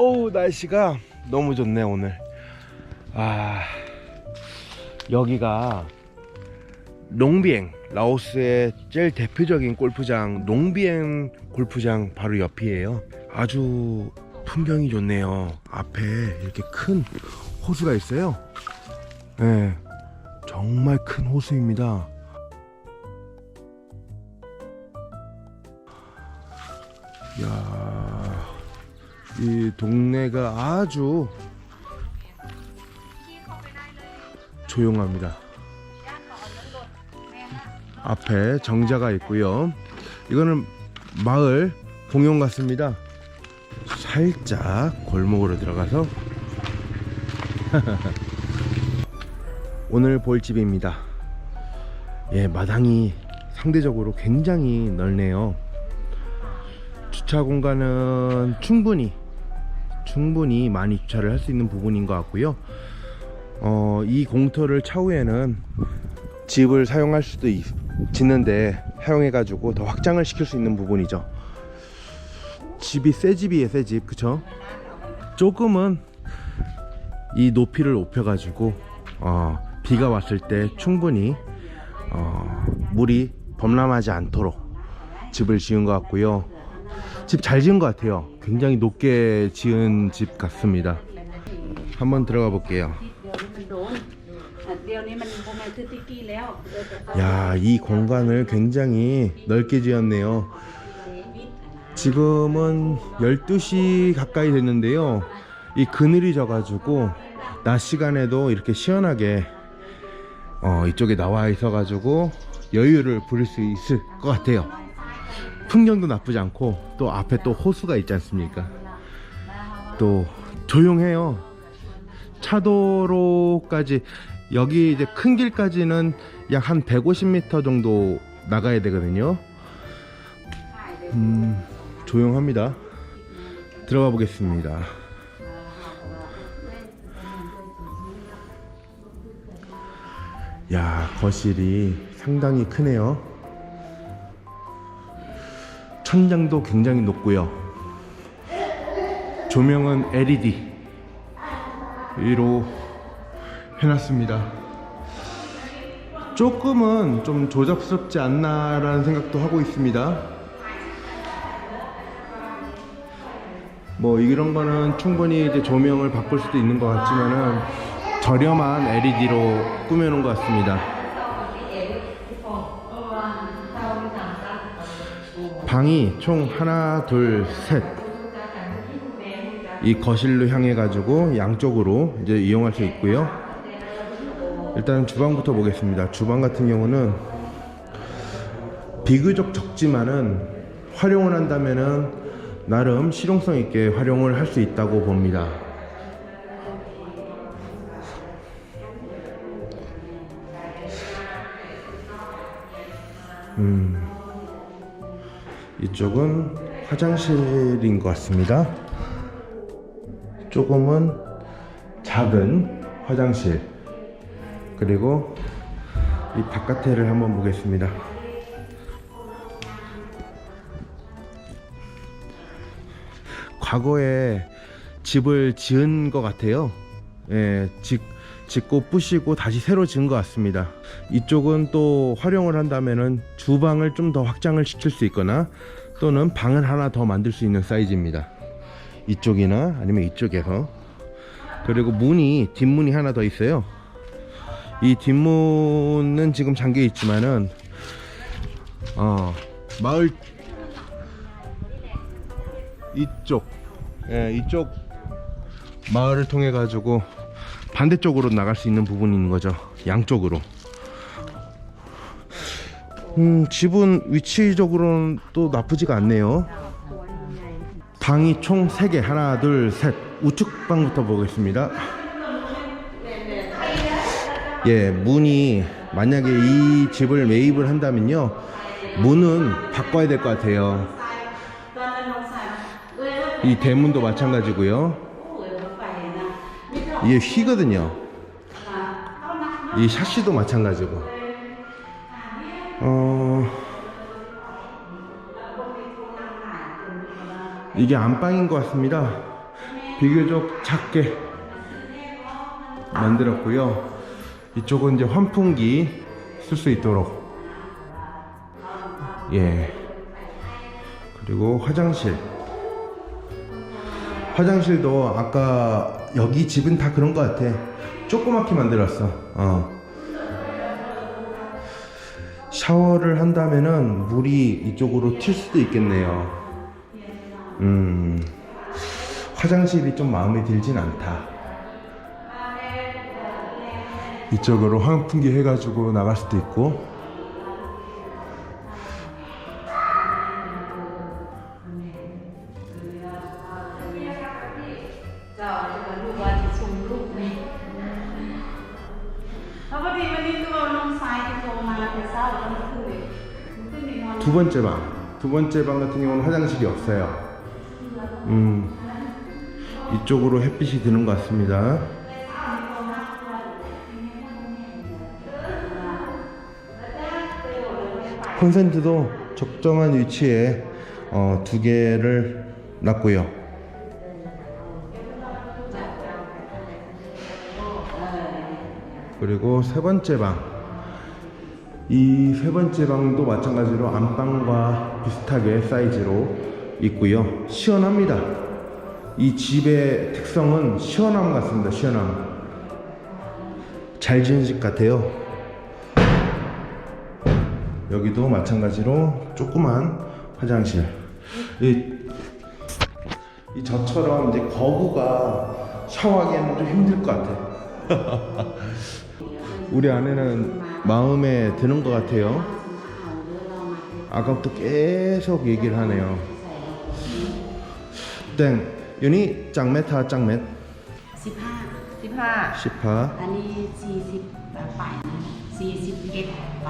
어우 날씨가 너무 좋네 오늘. 아 여기가 롱비엥 라오스의 제일 대표적인 골프장 롱비엥 골프장 바로 옆이에요. 아주 풍경이 좋네요. 앞에 이렇게 큰 호수가 있어요. 네, 정말 큰 호수입니다. 야, 이 동네가 아주 조용합니다. 앞에 정자가 있고요. 이거는 마을 공용 같습니다. 살짝 골목으로 들어가서 오늘 볼 집입니다. 예, 마당이 상대적으로 굉장히 넓네요. 주차 공간은 충분히 충분히 많이 주차를 할 수 있는 부분인 것 같고요. 어, 이 공터를 차후에는 집을 사용할 수도 있, 짓는데 사용해 가지고 더 확장을 시킬 수 있는 부분이죠. 집이 새 집이에요, 새 집, 그쵸? 조금은 이 높이를 높여 가지고 어, 비가 왔을 때 충분히 어, 물이 범람하지 않도록 집을 지은 것 같고요. 집 잘 지은 것 같아요 굉장히 높게 지은 집 같습니다 한번 들어가 볼게요 야, 이 공간을 굉장히 넓게 지었네요. 지금은 12시 가까이 됐는데요. 이 그늘이 져가지고 낮 시간에도 이렇게 시원하게 어, 이쪽에 나와 있어가지고 여유를 부릴 수 있을 것 같아요. 풍경도 나쁘지 않고 또 앞에 또 호수가 있지 않습니까? 또 조용해요. 차도로까지 여기 이제 큰 길까지는 약 한 150m 정도 나가야 되거든요. 음, 조용합니다. 들어가 보겠습니다. 야, 거실이 상당히 크네요. 천장도 굉장히 높고요. 조명은 LED 위로 해놨습니다. 조금은 좀 조잡스럽지 않나라는 생각도 하고 있습니다. 뭐 이런 거는 충분히 이제 조명을 바꿀 수도 있는 것 같지만은 저렴한 LED로 꾸며놓은 것 같습니다. 방이 총 하나, 둘, 셋. 이 거실로 향해 가지고 양쪽으로 이제 이용할 수 있고요. 일단 주방부터 보겠습니다. 주방 같은 경우는 비교적 적지만은 활용을 한다면은 나름 실용성 있게 활용을 할 수 있다고 봅니다. 음, 이쪽은 화장실인 것 같습니다. 조금은 작은 화장실 그리고 이 바깥에를 한번 보겠습니다. 과거에 집을 지은 것 같아요. 예, 짓, 짓고 부시고 다시 새로 지은 것 같습니다. 이쪽은 또 활용을 한다면은 주방을 좀 더 확장을 시킬 수 있거나 또는 방을 하나 더 만들 수 있는 사이즈입니다. 이쪽이나 아니면 이쪽에서 그리고 문이 뒷문이 하나 더 있어요. 이 뒷문은 지금 잠겨 있지만은 어 마을 이쪽 예 이쪽 마을을 통해 가지고 반대쪽으로 나갈 수 있는 부분이 있는 거죠. 양쪽으로. 음 집은 위치적으로는 또 나쁘지가 않네요. 방이 총 3개. 하나 둘 셋. 우측 방부터 보겠습니다. 예 문이 만약에 이 집을 매입을 한다면요. 문은 바꿔야 될 것 같아요. 이 대문도 마찬가지고요 이게 휘거든요. 이 샤시도 마찬가지고. 어 이게 안방인 것 같습니다. 비교적 작게 만들었고요. 이쪽은 이제 환풍기 쓸 수 있도록. 예. 그리고 화장실. 화장실도 아까 여기 집은 다 그런 것 같아. 조그맣게 만들었어. 어. 샤워를 한다면은 물이 이쪽으로 튈 수도 있겠네요. 음. 화장실이 좀 마음에 들진 않다. 이쪽으로 환풍기 해가지고 나갈 수도 있고 두 번째 방 같은 경우는 화장실이 없어요. 음, 이쪽으로 햇빛이 드는 것 같습니다. 콘센트도 적정한 위치에 어, 두 개를 놨고요. 그리고 세 번째 방. 이 세 번째 방도 마찬가지로 안방과 비슷하게 사이즈로 있고요. 시원합니다. 이 집의 특성은 시원함 같습니다. 시원함. 잘 지은 집 같아요. 여기도 마찬가지로 조그만 화장실. 이, 이 저처럼 이제 거구가 샤워하기에는 좀 힘들 것 같아. 우리 아내는 마음에 드는 것 같아요. 아까부터 계속 얘기를 하네요. 땡, 윤이 짱메타 짱메 สิบห้า สิบห้า 10파 อันนี้สี่สิบไปสี่สิบเอ็ดไป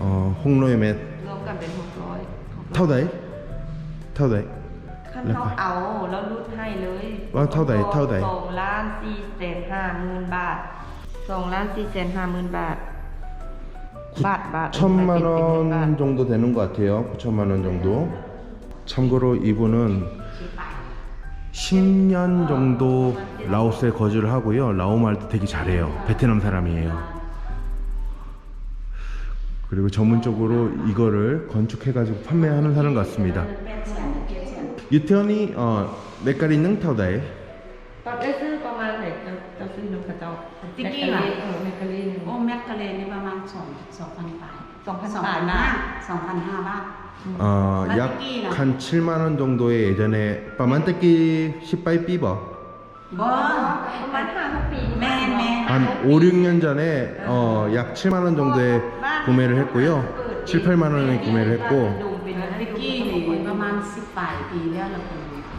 어, 홍로의 맷 รวมกันเป็นหกร้อย 타우다이 타우다이 ขั้นเขาเอาแล้วรุดให้เลย ว่าเท่าใดเท่าใด สองล้านสี่แสนห้าหมื่นบาทสองล้านสี่แสนห้าหมื่นบาท 9천만 원 정도 되는 것 같아요. 9천만 원 정도. 참고로 이분은 10년 정도 라오스에 거주를 하고요. 라오 말도 되게 잘해요. 베트남 사람이에요. 그리고 전문적으로 이거를 건축해가지고 판매하는 사람 같습니다. 유태원이 어, 몇 가리 능타우다에? จะจะซื้อน้ำกระเจ้า ติ๊กกี้ล่ะ เออแมคคาเรน โอ้แมคกะเลนนี่ประมาณสองสองพันบาท 2,000 สองพัน บาท ห้าสองพันห้าบาท 어, 아, 약 뜯기나. 한 7만 원 정도의 예전에 빠만떼끼 시빠이 삐버 บอ ประมาณห้าหกปี แม่แม่ 한 5, 6년 전에 어, 약 7만 원 정도에 구매를 했고요. 7, 8만 원에 구매를 했고 ดูเป็น ติ๊กกี้นี่ประมาณสิบปลายปีแล้วเราเ ป็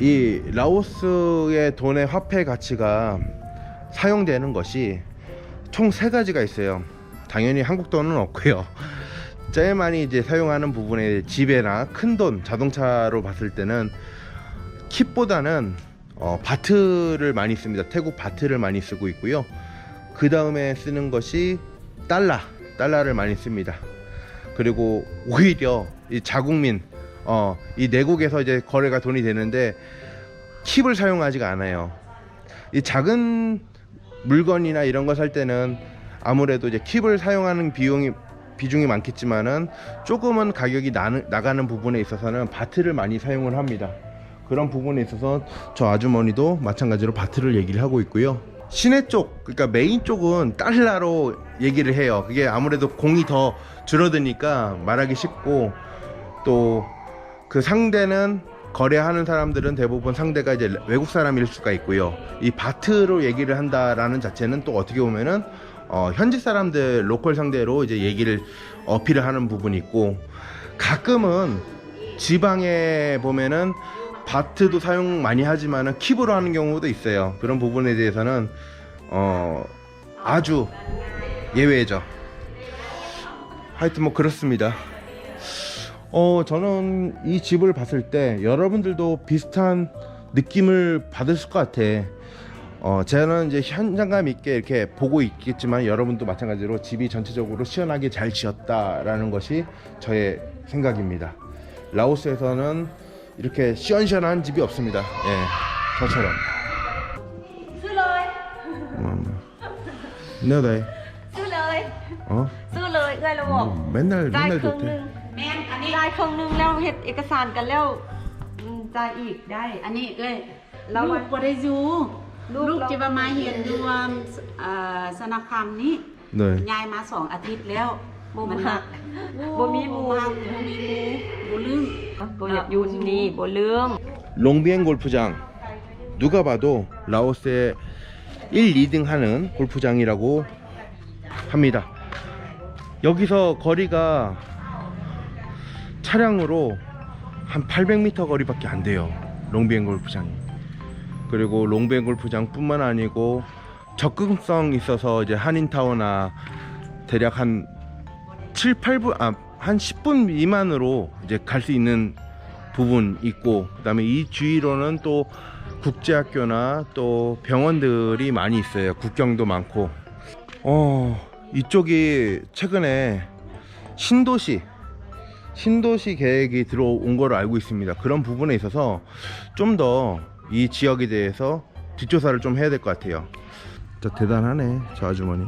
이 라오스의 돈의 화폐 가치가 사용되는 것이 총 세 가지가 있어요. 당연히 한국 돈은 없고요. 제일 많이 이제 사용하는 부분에 집에나 큰 돈, 자동차로 봤을 때는 kit보다는 어, 바트를 많이 씁니다. 태국 바트를 많이 쓰고 있고요. 그 다음에 쓰는 것이 달러, 달러를 많이 씁니다. 그리고 오히려 이 자국민, 어, 이 내국에서 이제 거래가 돈이 되는데 킵을 사용하지가 않아요. 이 작은 물건이나 이런 거 살 때는 아무래도 이제 킵을 사용하는 비용이 비중이 많겠지만은 조금은 가격이 나, 나가는 부분에 있어서는 바트를 많이 사용을 합니다. 그런 부분에 있어서 저 아주머니도 마찬가지로 바트를 얘기를 하고 있고요. 시내 쪽, 그러니까 메인 쪽은 달러로 얘기를 해요. 그게 아무래도 공이 더 줄어드니까 말하기 쉽고 또 그 상대는 거래하는 사람들은 대부분 상대가 이제 외국 사람일 수가 있고요. 이 바트로 얘기를 한다라는 자체는 또 어떻게 보면은 어, 현지 사람들 로컬 상대로 이제 얘기를 어필을 하는 부분이 있고 가끔은 지방에 보면은 바트도 사용 많이 하지만은 킵으로 하는 경우도 있어요. 그런 부분에 대해서는 어 아주 예외죠. 하여튼 뭐 그렇습니다. 어, 저는 이 집을 봤을 때 여러분들도 비슷한 느낌을 받을 것 같아. 어, 저는 이제 현장감 있게 이렇게 보고 있겠지만 여러분도 마찬가지로 집이 전체적으로 시원하게 잘 지었다라는 것이 저의 생각입니다. 라오스에서는 이렇게 시원시원한 집이 없습니다. 예, 저처럼. 네, 네. 어? 맨날 맨날 좋대. แม่นอันนี้ จ่ายครึ่งหนึงแล้วเฮ็ดเอกสารกันแล้วอืมจ่ายอีกได้ อันนี้เอ้ย แล้ว ลูกบ่ได้อยู่ ลูก ลูก เรา จะมามาเรียนรวมเอ่อสนคามนี้ 네. ยายมาสองอาทิตย์แล้ว บ่ มัน มักบ่มีหมู่ บ่มักบ่มีหมู่บ่ลืม บ่อยากอยู่ที่นี่บ่ลืม 롱비엔 골프장 누가 봐도 라오스의 1, 2등 하는 골프장이라고 합니다. 여기서 거리가 차량으로 한 800m 거리밖에 안 돼요. 롱비엔 골프장이. 그리고 롱비엔 골프장 뿐만 아니고 접근성 있어서 이제 한인타워나 대략 한 7, 8분 아, 한 10분 미만으로 이제 갈 수 있는 부분 있고 그다음에 이 주위로는 또 국제학교나 또 병원들이 많이 있어요. 국경도 많고. 어, 이쪽이 최근에 신도시 신도시 계획이 들어온 걸로 알고 있습니다. 그런 부분에 있어서 좀 더 이 지역에 대해서 뒷조사를 좀 해야 될 것 같아요. 진짜 대단하네, 저 아주머니.